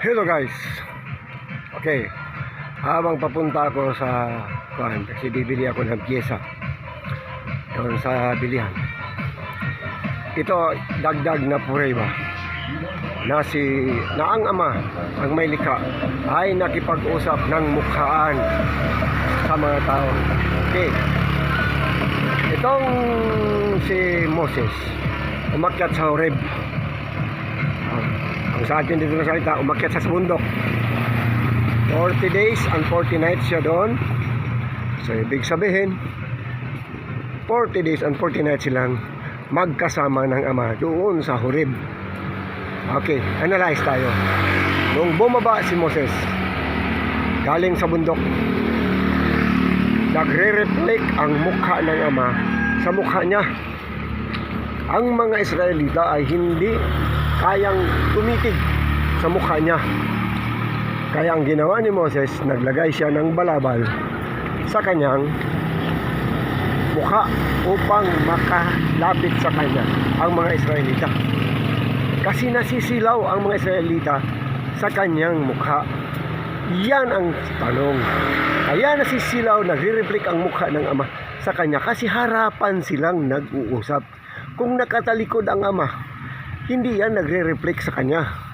Hello guys. Okay. Habang papunta ako sa kuan, kasi bibili ako ng pyesa. Doon sa bilihan. Ito dagdag na pureba na si na ang ama ang may likha ay nakipag-usap ng mukhaan sa mga tao. Okay. Itong si Moses umakyat sa Horeb. Ah, Ang sa atin dito na salita, umakyat sa bundok. 40 days and 40 nights siya doon. So, ibig sabihin, 40 days and 40 nights silang magkasama ng Ama doon sa Horeb. Okay, analyze tayo. Nung bumaba si Moses, galing sa bundok, nagre-reflect ang mukha ng Ama sa mukha niya. Ang mga Israelita ay hindi kayang tumitig sa mukha niya. Kaya ang ginawa ni Moses, naglagay siya ng balabal sa kanyang mukha upang makalapit sa kanya ang mga Israelita. Kasi nasisilaw ang mga Israelita sa kanyang mukha. Yan ang tanong. Kaya nasisilaw, nagre-reflect ang mukha ng Ama sa kanya kasi harapan silang nag-uusap. Kung nakatalikod ang Ama, hindi yan nagre-reflect sa kanya.